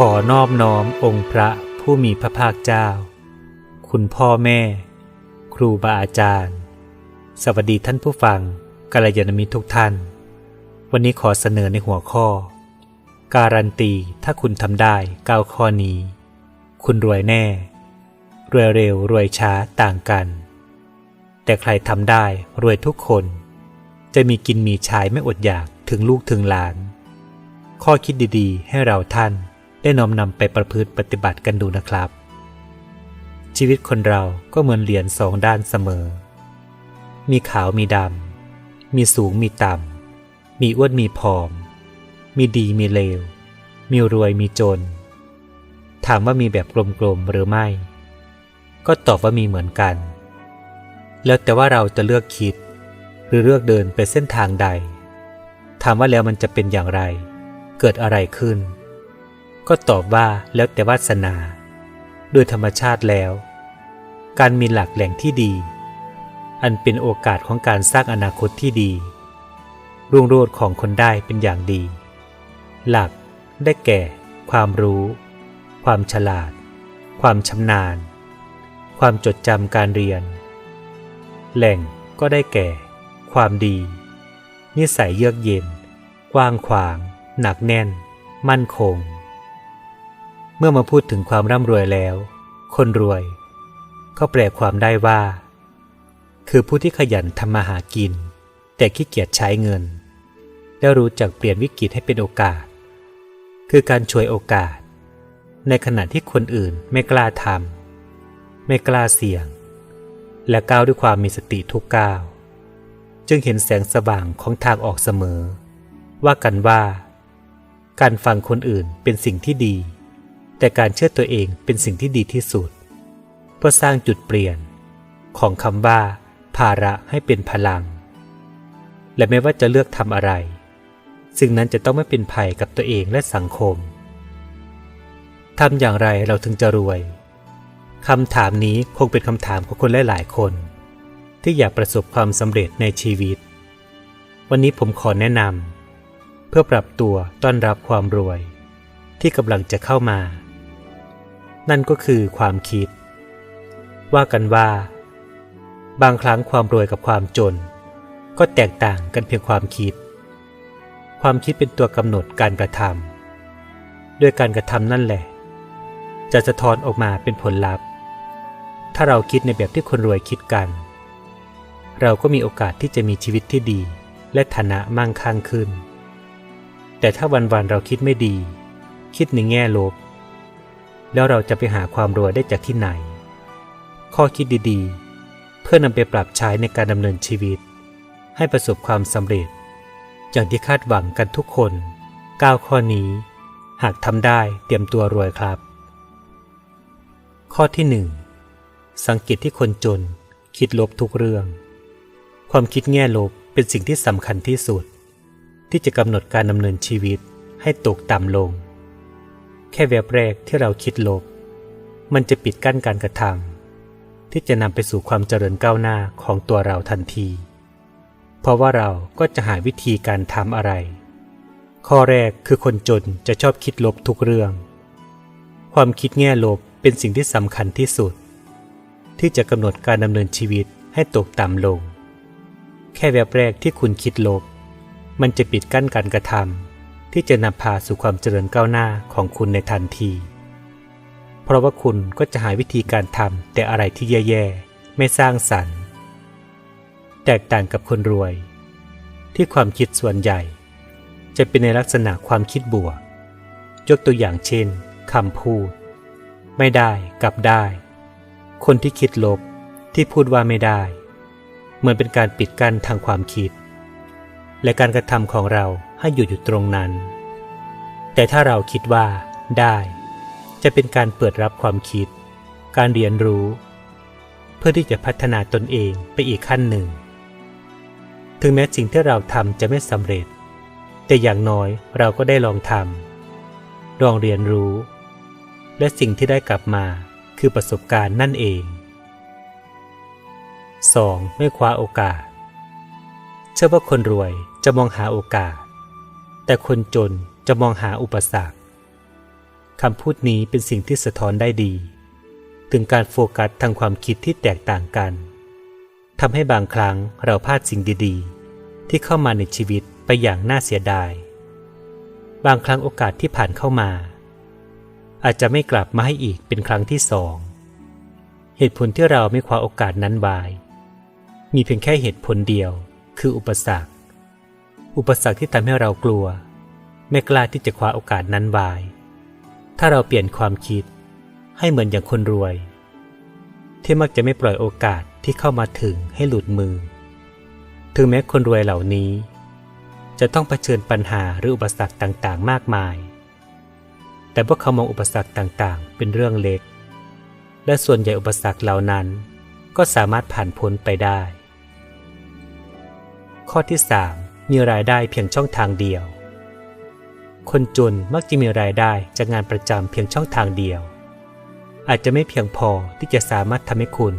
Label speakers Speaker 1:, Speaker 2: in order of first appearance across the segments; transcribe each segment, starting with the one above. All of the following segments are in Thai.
Speaker 1: ขอนอบน้อมองค์พระผู้มีพระภาคเจ้า คุณพ่อแม่ ครูบาอาจารย์ สวัสดีท่านผู้ฟังกัลยาณมิตรทุกท่าน วันนี้ขอเสนอในหัวข้อ การันตีถ้าคุณทำได้ก้าข้อนี้ คุณรวยแน่ รวยเร็วรวยช้าต่างกัน แต่ใครทำได้รวยทุกคน จะมีกินมีใช้ไม่อดอยากถึงลูกถึงหลาน ข้อคิดดีๆ ให้เราท่าน ได้น้อมนำไปประพฤติปฏิบัติกันดูนะครับ ชีวิตคนเราก็เหมือนเหรียญสองด้านเสมอ มีขาวมีดำ มีสูงมีต่ำ มีอ้วนมีผอม มีดีมีเลว มีรวยมีจน ถามว่ามีแบบกลมๆหรือไม่ ก็ตอบว่ามีเหมือนกัน แล้วแต่ว่าเราจะเลือกคิด หรือเลือกเดินไปเส้นทางใด ถามว่าแล้วมันจะเป็นอย่างไร เกิดอะไรขึ้น ก็ตอบว่าแล้วแต่วาสนา โดยธรรมชาติแล้ว การมีหลักแหล่งที่ดี อันเป็นโอกาสของการสร้างอนาคตที่ดีรุ่งโรจน์ของคนได้เป็นอย่างดี หลักได้แก่ ความรู้ ความฉลาด ความชำนาญ ความจดจำการเรียน แหล่งก็ได้แก่ ความดี นิสัยเยือกเย็น กว้างขวาง หนักแน่น มั่นคง เมื่อมาพูดถึงความร่ำรวยแล้ว คนรวย ก็แปลความได้ว่า คือผู้ที่ขยันทำมาหากิน แต่ขี้เกียจใช้เงินและรู้จักเปลี่ยนวิกฤตให้เป็นโอกาส คือการช่วยโอกาส ในขณะที่คนอื่นไม่กล้าทำไม่กล้าเสี่ยง และก้าวด้วยความมีสติทุกก้าว จึงเห็นแสงสว่างของทางออกเสมอ ว่ากันว่า การฟังคนอื่นเป็นสิ่งที่ดี แต่การเชื่อตัวเองเป็นสิ่งที่ดีที่สุด เพื่อสร้างจุดเปลี่ยน ของคำว่า ภาระให้เป็นพลัง และไม่ว่าจะเลือกทำอะไร สิ่งนั้นจะต้องไม่เป็นภัยกับตัวเองและสังคมทำอย่างไรเราถึงจะรวยคำถามนี้คงเป็นคำถามของคนหลายๆคน ที่อยากประสบความสำเร็จในชีวิต วันนี้ผมขอแนะนำเพื่อปรับตัวต้อนรับความรวย ที่กำลังจะเข้ามา นั่นก็คือความคิด ว่ากันว่า บางครั้งความรวยกับความจน ก็แตกต่างกันเพียงความคิด ความคิดเป็นตัวกำหนดการกระทำด้วยการกระทำนั่นแหละ จะสะท้อนออกมาเป็นผลลัพธ์ ถ้าเราคิดในแบบที่คนรวยคิดกัน เราก็มีโอกาสที่จะมีชีวิตที่ดี และฐานะมั่งคั่งขึ้น แต่ถ้าวันๆเราคิดไม่ดี คิดในแง่ลบ แล้วเราจะไปหาความรวยได้จากที่ไหน ข้อคิดดีๆ เพื่อนำไปปรับใช้ในการดำเนินชีวิต ให้ประสบความสำเร็จ อย่างที่คาดหวังกันทุกคน 9 ข้อนี้ หากทำได้เตรียมตัวรวยครับ ข้อที่หนึ่งสังเกตที่คนจน คิดลบทุกเรื่อง ความคิดแง่ลบเป็นสิ่งที่สำคัญที่สุด ที่จะกำหนดการดำเนินชีวิตให้ตกต่ำลง ค่แวบแรกที่เราคิดลบ มันจะปิดกั้นการกระทำที่จะนำไปสู่ความเจริญก้าวหน้าของตัวเราทันที เพราะว่าเราก็จะหาวิธีการทำอะไร ข้อแรกคือคนจนจะชอบคิดลบทุกเรื่อง ความคิดแง่ลบเป็นสิ่งที่สำคัญที่สุด ที่จะกำหนดการดำเนินชีวิตให้ตกต่ำลง แค่แวบแรกที่คุณคิดลบ มันจะปิดกั้นการกระทำ ที่จะนำพาสู่ความเจริญก้าวหน้าของคุณในทันที เพราะว่าคุณก็จะหาวิธีการทำแต่อะไรที่แย่ๆ ไม่สร้างสรรค์ แตกต่างกับคนรวย ที่ความคิดส่วนใหญ่ จะเป็นในลักษณะความคิดบวก ยกตัวอย่างเช่นคำพูด ไม่ได้กับได้ คนที่คิดลบที่พูดว่าไม่ได้ เหมือนเป็นการปิดกั้นทางความคิด และการกระทำของเราให้อยู่อยู่ตรงนั้น แต่ถ้าเราคิดว่าได้ จะเป็นการเปิดรับความคิด การเรียนรู้ เพื่อที่จะพัฒนาตนเองไปอีกขั้นหนึ่ง ถึงแม้สิ่งที่เราทำจะไม่สำเร็จ แต่อย่างน้อยเราก็ได้ลองทำลองเรียนรู้ และสิ่งที่ได้กลับมาคือประสบการณ์นั่นเอง 2. ไม่คว้าโอกาส เชื่อว่าคนรวยจะมองหาโอกาส แต่คนจน จะมองหาอุปสรรคคำพูดนี้เป็นสิ่งที่สะท้อนได้ดี ถึงการโฟกัสทางความคิดที่แตกต่างกันทำให้บางครั้งเราพลาดสิ่งดี ๆ ที่เข้ามาในชีวิตไปอย่างน่าเสียดาย บางครั้งโอกาสที่ผ่านเข้ามา อาจจะไม่กลับมาให้อีกเป็นครั้งที่สอง เหตุผลที่เราไม่คว้าโอกาสนั้นไว้มีเพียงแค่เหตุผลเดียว คืออุปสรรค อุปสรรคที่ทำให้เรากลัว ไม่กล้าที่จะคว้าโอกาสนั้นไว้ถ้าเราเปลี่ยนความคิดให้เหมือนอย่างคนรวย ที่มักจะไม่ปล่อยโอกาสที่เข้ามาถึงให้หลุดมือ ถึงแม้คนรวยเหล่านี้ จะต้องเผชิญปัญหาหรืออุปสรรคต่างๆ มากมาย แต่พวกเขามองอุปสรรคต่างๆ เป็นเรื่องเล็ก และส่วนใหญ่อุปสรรคเหล่านั้น ก็สามารถผ่านพ้นไปได้ ข้อที่ 3 มีรายได้เพียงช่องทางเดียว คนจนมักจะมีรายได้จากงานประจำเพียงช่องทางเดียว อาจจะไม่เพียงพอที่จะสามารถทำให้คุณ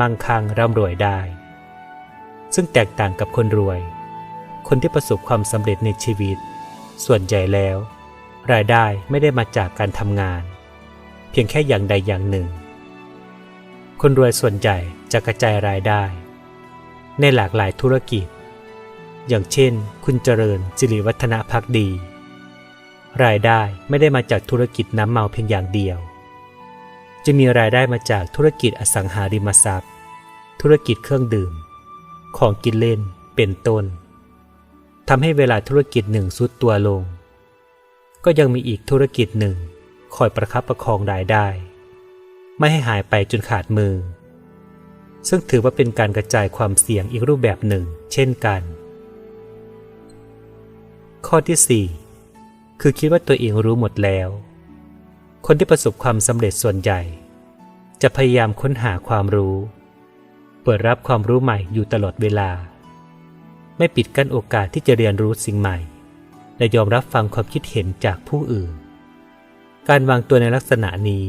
Speaker 1: มั่งคั่งร่ำรวยได้ ซึ่งแตกต่างกับคนรวย คนที่ประสบความสำเร็จในชีวิต ส่วนใหญ่แล้ว รายได้ไม่ได้มาจากการทำงาน เพียงแค่อย่างใดอย่างหนึ่ง คนรวยส่วนใหญ่จะกระจายรายได้ ในหลากหลายธุรกิจ อย่างเช่น คุณเจริญสิริวัฒนพักดี รายได้ไม่ได้มาจากธุรกิจน้ำเมาเพียงอย่างเดียว จะมีรายได้มาจากธุรกิจอสังหาริมทรัพย์ ธุรกิจเครื่องดื่ม ของกินเล่นเป็นต้นทำให้เวลาธุรกิจหนึ่งสุดตัวลง ก็ยังมีอีกธุรกิจหนึ่ง คอยประคับประคองรายได้ ไม่ให้หายไปจนขาดมือ ซึ่งถือว่าเป็นการกระจายความเสี่ยงอีกรูปแบบหนึ่ง เช่นกัน ข้อที่4 คือคิดว่าตัวเองรู้หมดแล้ว คนที่ประสบความสำเร็จส่วนใหญ่ จะพยายามค้นหาความรู้ เปิดรับความรู้ใหม่อยู่ตลอดเวลา ไม่ปิดกั้นโอกาสที่จะเรียนรู้สิ่งใหม่ และยอมรับฟังความคิดเห็นจากผู้อื่น การวางตัวในลักษณะนี้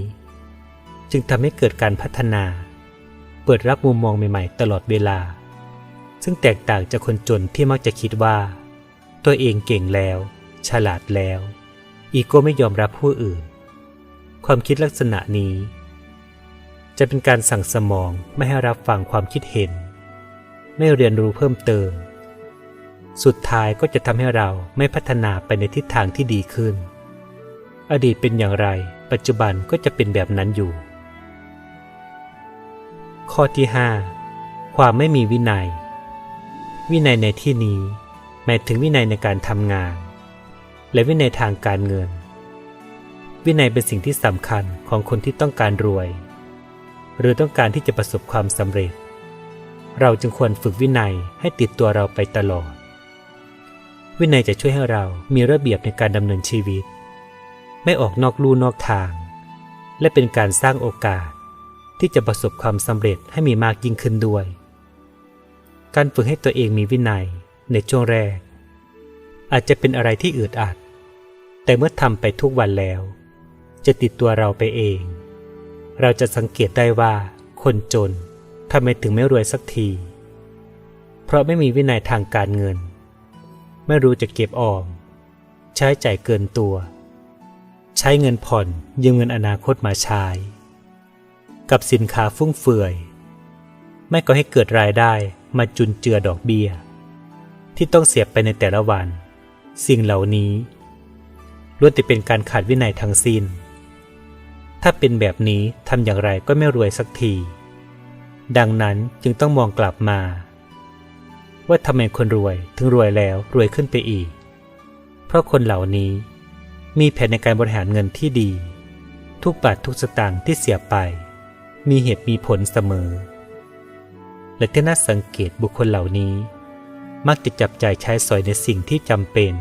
Speaker 1: จึงทำให้เกิดการพัฒนา เปิดรับมุมมองใหม่ๆ ตลอดเวลา ซึ่งแตกต่างจากคนจนที่มักจะคิดว่า ตัวเองเก่งแล้ว ฉลาดแล้ว อีโก้ไม่ยอมรับผู้อื่น ความคิดลักษณะนี้ จะเป็นการสั่งสมองไม่ให้รับฟังความคิดเห็น ไม่เรียนรู้เพิ่มเติม สุดท้ายก็จะทำให้เราไม่พัฒนาไปในทิศทางที่ดีขึ้น อดีตเป็นอย่างไร ปัจจุบันก็จะเป็นแบบนั้นอยู่ ข้อที่ 5 ความไม่มีวินัย วินัยในที่นี้หมายถึงวินัยในการทำงาน และวินัยทางการเงิน วินัยเป็นสิ่งที่สำคัญของคนที่ต้องการรวย หรือต้องการที่จะประสบความสำเร็จ เราจึงควรฝึกวินัยให้ติดตัวเราไปตลอด วินัยจะช่วยให้เรามีระเบียบในการดำเนินชีวิต ไม่ออกนอกลู่นอกทาง และเป็นการสร้างโอกาสที่จะประสบความสำเร็จให้มีมากยิ่งขึ้นด้วย การฝึกให้ตัวเองมีวินัยในช่วงแรก อาจจะเป็นอะไรที่อืดอัด แต่เมื่อทำไปทุกวันแล้ว จะติดตัวเราไปเอง เราจะสังเกตได้ว่าคนจนทำไมถึงไม่รวยสักที เพราะไม่มีวินัยทางการเงิน ไม่รู้จะเก็บออม ใช้จ่ายเกินตัว ใช้เงินผ่อนยืมเงินอนาคตมาใช้ กับสินค้าฟุ่มเฟือย ไม่ก็ให้เกิดรายได้มาจุนเจือดอกเบี้ย ที่ต้องเสียไปในแต่ละวัน สิ่งเหล่านี้ ล้วนแต่เป็นการขาดวินัยทั้งสิ้น ถ้าเป็นแบบนี้ทำอย่างไรก็ไม่รวยสักที ดังนั้นจึงต้องมองกลับมา ว่าทำไมคนรวยถึงรวยแล้วรวยขึ้นไปอีก เพราะคนเหล่านี้มีแผนในการบริหารเงินที่ดี ทุกบาททุกสตางค์ที่เสียไป มีเหตุมีผลเสมอ และที่น่าสังเกตบุคคลเหล่านี้ มักจะจับใจใช้สอยในสิ่งที่จำเป็น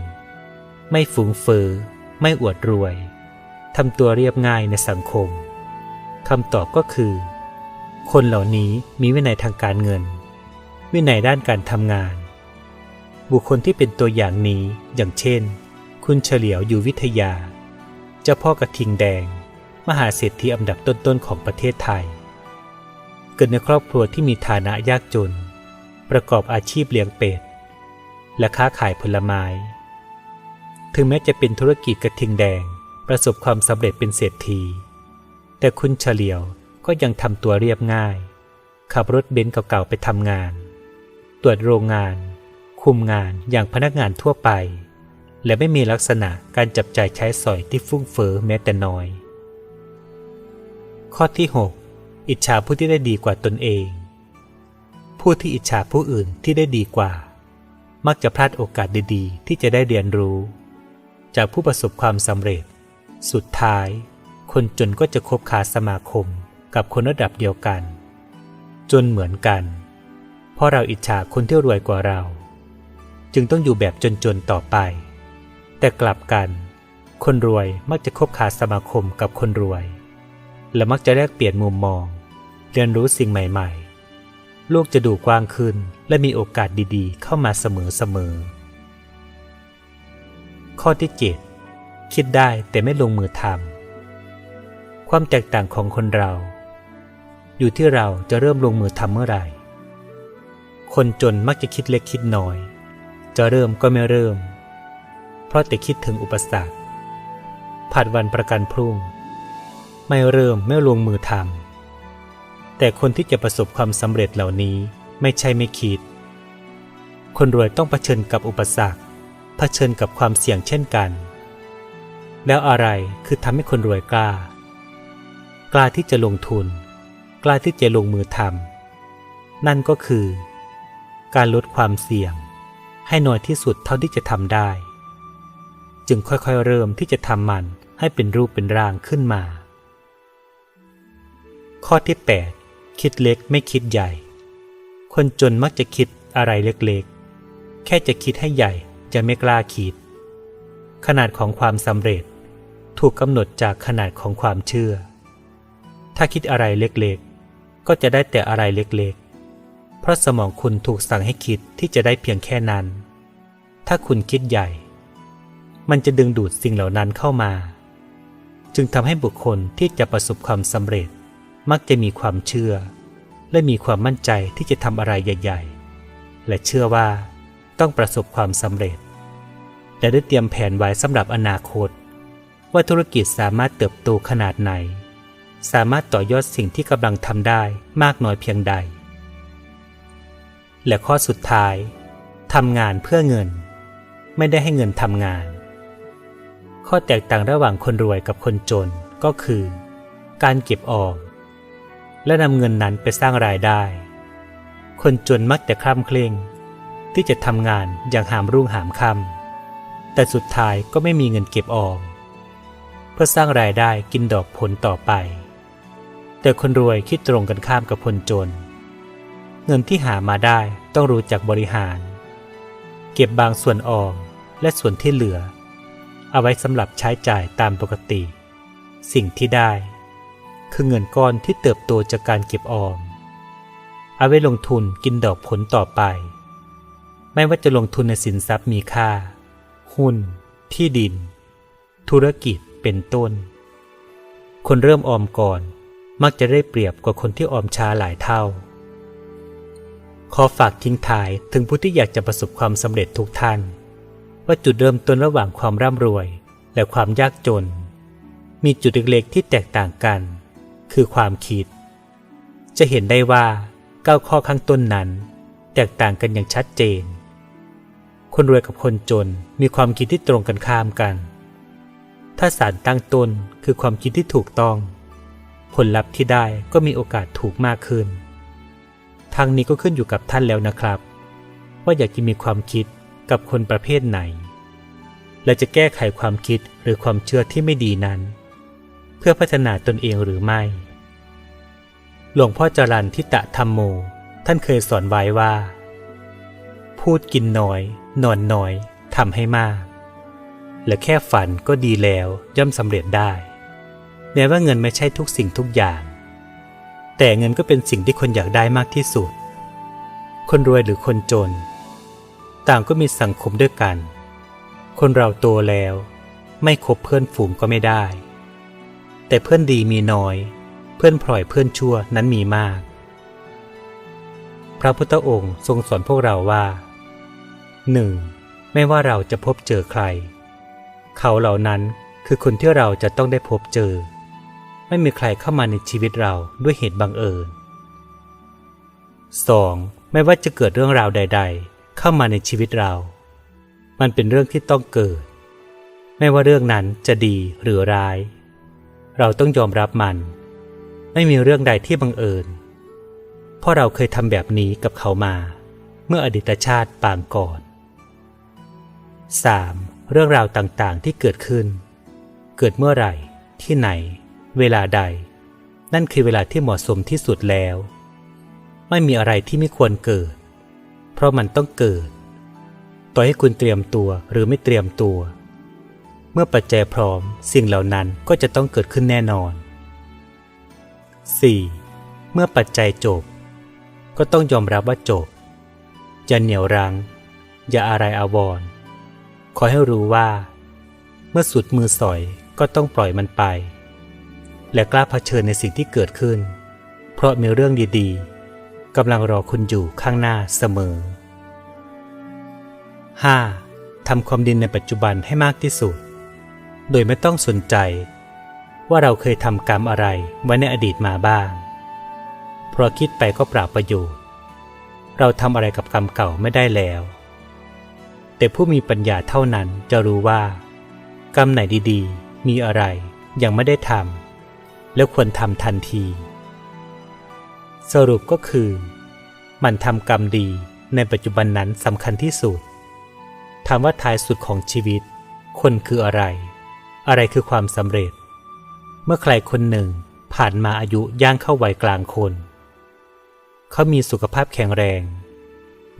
Speaker 1: ไม่ฝูงเฟอ้อ ไม่อวดรวยทำตัวเรียบง่ายในสังคมคำตอบก็คือ คนเหล่านี้มีวินัยทางการเงิน วินัยด้านการทำงาน บุคคลที่เป็นตัวอย่างนี้อย่างเช่น คุณเฉลียวอยู่วิทยา เจ้าพ่อกระทิงแดง มหาเศรษฐีอันดับต้นๆของประเทศไทย เกิดในครอบครัวที่มีฐานะยากจน ประกอบอาชีพเลี้ยงเป็ด และค้าขายผลไม้ ถึงแม้จะเป็นธุรกิจกระทิงแดง ประสบความสำเร็จเป็นเศรษฐี แต่คุณเฉลียวก็ยังทำตัวเรียบง่าย ขับรถเบนซ์เก่าๆไปทำงาน ตรวจโรงงาน คุมงานอย่างพนักงานทั่วไป และไม่มีลักษณะการจับจ่ายใช้สอยที่ฟุ่งเฟอ้อแม้แต่น้อย ข้อที่ 6 อิจฉาผู้ที่ได้ดีกว่าตนเอง ผู้ที่อิจฉาผู้อื่นที่ได้ดีกว่า มักจะพลาดโอกาสดีๆ ที่จะได้เรียนรู้ จากผู้ประสบความสำเร็จ สุดท้าย คนจนก็จะคบคาสมาคมกับคนระดับเดียวกัน จนเหมือนกัน เพราะเราอิจฉาคนที่รวยกว่าเรา จึงต้องอยู่แบบจนๆต่อไป แต่กลับกัน คนรวยมักจะคบคาสมาคมกับคนรวย และมักจะแลกเปลี่ยนมุมมอง เรียนรู้สิ่งใหม่ ๆ โลกจะดูกว้างขึ้นและมีโอกาสดีๆ เข้ามาเสมอๆ ข้อที่ 7 คิดได้แต่ไม่ลงมือทำความแตกต่างของคนเรา อยู่ที่เราจะเริ่มลงมือทำเมื่อไหร่ คนจนมักจะคิดเล็กคิดน้อย จะเริ่มก็ไม่เริ่ม เพราะแต่คิดถึงอุปสรรคผัดวันประกันพรุ่ง ไม่เริ่มไม่ลงมือทำแต่คนที่จะประสบความสำเร็จเหล่านี้ไม่ใช่ไม่คิด คนรวยต้องเผชิญกับอุปสรรค ผชิญกับความเสี่ยงเช่นกัน แล้วอะไรคือทำให้คนรวยกล้า กล้าที่จะลงทุน กล้าที่จะลงมือทำนั่นก็คือ การลดความเสี่ยง ให้น้อยที่สุดเท่าที่จะทำได้ จึงค่อยๆเริ่มที่จะทำมันให้เป็นรูปเป็นร่างขึ้นมา ข้อที่ 8 คิดเล็กไม่คิดใหญ่ คนจนมักจะคิดอะไรเล็กๆ แค่จะคิดให้ใหญ่ จะไม่กล้าคิดขนาดของความสำเร็จถูกกำหนดจากขนาดของความเชื่อ ถ้าคิดอะไรเล็กๆ ก็จะได้แต่อะไรเล็กๆ เพราะสมองคุณถูกสั่งให้คิดที่จะได้เพียงแค่นั้น ถ้าคุณคิดใหญ่ มันจะดึงดูดสิ่งเหล่านั้นเข้ามา จึงทำให้บุคคลที่จะประสบความสำเร็จ มักจะมีความเชื่อ และมีความมั่นใจที่จะทำอะไรใหญ่ ๆ และเชื่อว่าต้องประสบความสำเร็จ และได้เตรียมแผนไว้สำหรับอนาคต ว่าธุรกิจสามารถเติบโตขนาดไหน สามารถต่อยอดสิ่งที่กำลังทำได้มากน้อยเพียงใด และข้อสุดท้ายทำงานเพื่อเงิน ไม่ได้ให้เงินทำงาน ข้อแตกต่างระหว่างคนรวยกับคนจนก็คือ การเก็บออมและนำเงินนั้นไปสร้างรายได้ คนจนมักจะคล่ำเคร่งที่จะทำงานอย่างหามรุ่งหามค่ำ แต่สุดท้ายก็ไม่มีเงินเก็บออม เพื่อสร้างรายได้กินดอกผลต่อไป แต่คนรวยคิดตรงกันข้ามกับคนจน เงินที่หามาได้ต้องรู้จักบริหาร เก็บบางส่วนออมและส่วนที่เหลือ เอาไว้สำหรับใช้จ่ายตามปกติ สิ่งที่ได้ คือเงินก้อนที่เติบโตจากการเก็บออม เอาไว้ลงทุนกินดอกผลต่อไป ไม่ว่าจะลงทุนในสินทรัพย์มีค่า หุ้น ที่ดิน ธุรกิจเป็นต้น คนเริ่มออมก่อน มักจะได้เปรียบกว่าคนที่ออมช้าหลายเท่า ขอฝากทิ้งท้ายถึงผู้ที่อยากจะประสบความสำเร็จทุกท่าน ว่าจุดเริ่มต้นระหว่างความร่ำรวย และความยากจน มีจุดเล็กๆที่แตกต่างกัน คือความคิด จะเห็นได้ว่าเก้าข้อข้างต้นนั้น แตกต่างกันอย่างชัดเจน คนรวยกับคนจนมีความคิดที่ตรงกันข้ามกัน ถ้าสารตั้งต้นคือความคิดที่ถูกต้อง ผลลัพธ์ที่ได้ก็มีโอกาสถูกมากขึ้น ทางนี้ก็ขึ้นอยู่กับท่านแล้วนะครับ ว่าอยากจะมีความคิดกับคนประเภทไหน และจะแก้ไขความคิดหรือความเชื่อที่ไม่ดีนั้น เพื่อพัฒนาตนเองหรือไม่ หลวงพ่อจรันทิตะธรรมโม ท่านเคยสอนไว้ว่า พูดกินน้อย นอนน้อยทำให้มาก และแค่ฝันก็ดีแล้วย่อมสำเร็จได้ แม้ว่าเงินไม่ใช่ทุกสิ่งทุกอย่าง แต่เงินก็เป็นสิ่งที่คนอยากได้มากที่สุด คนรวยหรือคนจน ต่างก็มีสังคมด้วยกัน คนเราโตแล้ว ไม่คบเพื่อนฝูงก็ไม่ได้ แต่เพื่อนดีมีน้อย เพื่อนพลอยเพื่อนชั่วนั้นมีมาก พระพุทธองค์ทรงสอนพวกเราว่า หนึ่งไม่ว่าเราจะพบเจอใคร เขาเหล่านั้นคือคนที่เราจะต้องได้พบเจอ ไม่มีใครเข้ามาในชีวิตเราด้วยเหตุบังเอิญ 2. ไม่ว่าจะเกิดเรื่องราวใด ๆ เข้ามาในชีวิตเรา มันเป็นเรื่องที่ต้องเกิด ไม่ว่าเรื่องนั้นจะดีหรือร้าย เราต้องยอมรับมัน ไม่มีเรื่องใดที่บังเอิญ เพราะเราเคยทำแบบนี้กับเขามา เมื่ออดีตชาติปางก่อน 3. เรื่องราวต่างๆ ที่เกิดขึ้น เกิดเมื่อไหร่ ที่ไหน เวลาใด นั่นคือเวลาที่เหมาะสมที่สุดแล้ว ไม่มีอะไรที่ไม่ควรเกิด เพราะมันต้องเกิด ต่อให้คุณเตรียมตัวหรือไม่เตรียมตัว เมื่อปัจจัยพร้อมสิ่งเหล่านั้นก็จะต้องเกิดขึ้นแน่นอน 4. เมื่อปัจจัยจบ ก็ต้องยอมรับว่าจบอย่าเหนียวรั้งอย่าอะไรอาวรณ์ ขอให้รู้ว่า เมื่อสุดมือสอยก็ต้องปล่อยมันไป และกล้าเผชิญในสิ่งที่เกิดขึ้น เพราะมีเรื่องดีๆกำลังรอคุณอยู่ข้างหน้าเสมอ 5. ทำความดีในปัจจุบันให้มากที่สุด โดยไม่ต้องสนใจ ว่าเราเคยทำกรรมอะไรไว้ในอดีตมาบ้าง เพราะคิดไปก็เปล่าประโยชน์ เราทำอะไรกับกรรมเก่าไม่ได้แล้ว แต่ผู้มีปัญญาเท่านั้นจะรู้ว่า กรรมไหนดีๆ มีอะไรยังไม่ได้ทำแล้วควรทำทันที สรุปก็คือ มันทำกรรมดีในปัจจุบันนั้นสำคัญที่สุดถามว่าท้ายสุดของชีวิต คนคืออะไร อะไรคือความสำเร็จ เมื่อใครคนหนึ่งผ่านมาอายุย่างเข้าวัยกลางคน เขามีสุขภาพแข็งแรง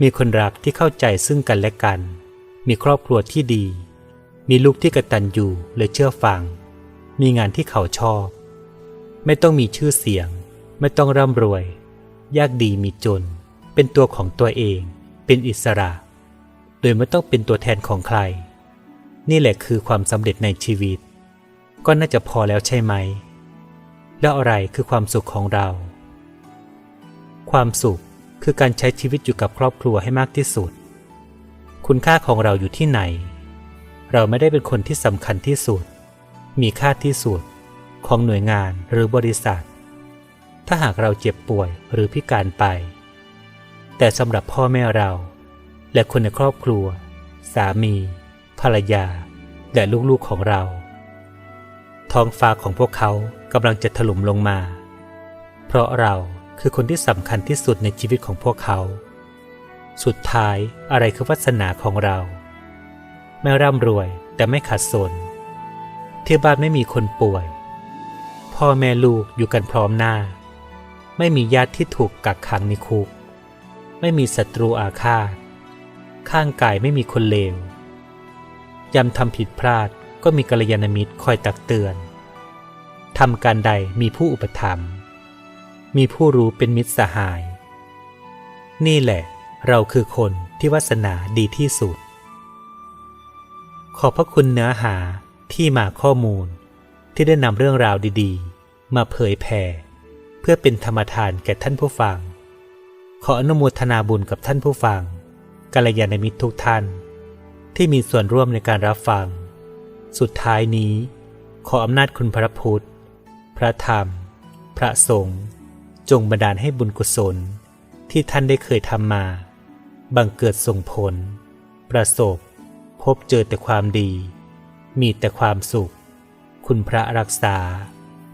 Speaker 1: มีคนรักที่เข้าใจซึ่งกันและกัน มีครอบครัวที่ดี มีลูกที่กระตันอยู่และเชื่อฟัง มีงานที่เขาชอบ ไม่ต้องมีชื่อเสียง ไม่ต้องร่ำรวย ยากดีมีจน เป็นตัวของตัวเอง เป็นอิสระ โดยไม่ต้องเป็นตัวแทนของใคร นี่แหละคือความสำเร็จในชีวิต ก็น่าจะพอแล้วใช่ไหม แล้วอะไรคือความสุขของเรา ความสุขคือการใช้ชีวิตอยู่กับครอบครัวให้มากที่สุด คุณค่าของเราอยู่ที่ไหน เราไม่ได้เป็นคนที่สำคัญที่สุด มีค่าที่สุด ของหน่วยงานหรือบริษัท ถ้าหากเราเจ็บป่วยหรือพิการไป แต่สำหรับพ่อแม่เรา และคนในครอบครัว สามี ภรรยา และลูกๆของเรา ท้องฟ้าของพวกเขากำลังจะถล่มลงมา เพราะเราคือคนที่สำคัญที่สุดในชีวิตของพวกเขา สุดท้ายอะไรคือวาสนาของเรา ไม่ร่ำรวยแต่ไม่ขัดสน ที่บ้านไม่มีคนป่วย พ่อแม่ลูกอยู่กันพร้อมหน้า ไม่มีญาติที่ถูกกักขังในคุก ไม่มีศัตรูอาฆาต ข้างกายไม่มีคนเลวยำทำผิดพลาดก็มีกัลยาณมิตรคอยตักเตือน ทำการใดมีผู้อุปถัมภ์ มีผู้รู้เป็นมิตรสหาย นี่แหละ เราคือคนที่วาสนาดีที่สุด ขอบพระคุณเนื้อหาที่มาข้อมูล ที่ได้นำเรื่องราวดี ๆ มาเผยแผ่ เพื่อเป็นธรรมทานแก่ท่านผู้ฟัง ขออนุโมทนาบุญกับท่านผู้ฟังกัลยาณมิตรทุกท่าน ที่มีส่วนร่วมในการรับฟัง สุดท้ายนี้ ขออำนาจคุณพระพุทธ พระธรรม พระสงฆ์จงบันดาลให้บุญกุศลที่ท่านได้เคยทำมา บังเกิดส่งผล ประสบ พบเจอแต่ความดี มีแต่ความสุข คุณพระรักษา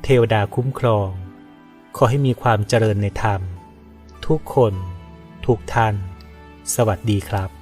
Speaker 1: เทวดาคุ้มครอง ขอให้มีความเจริญในธรรม ทุกคน ทุกท่าน สวัสดีครับ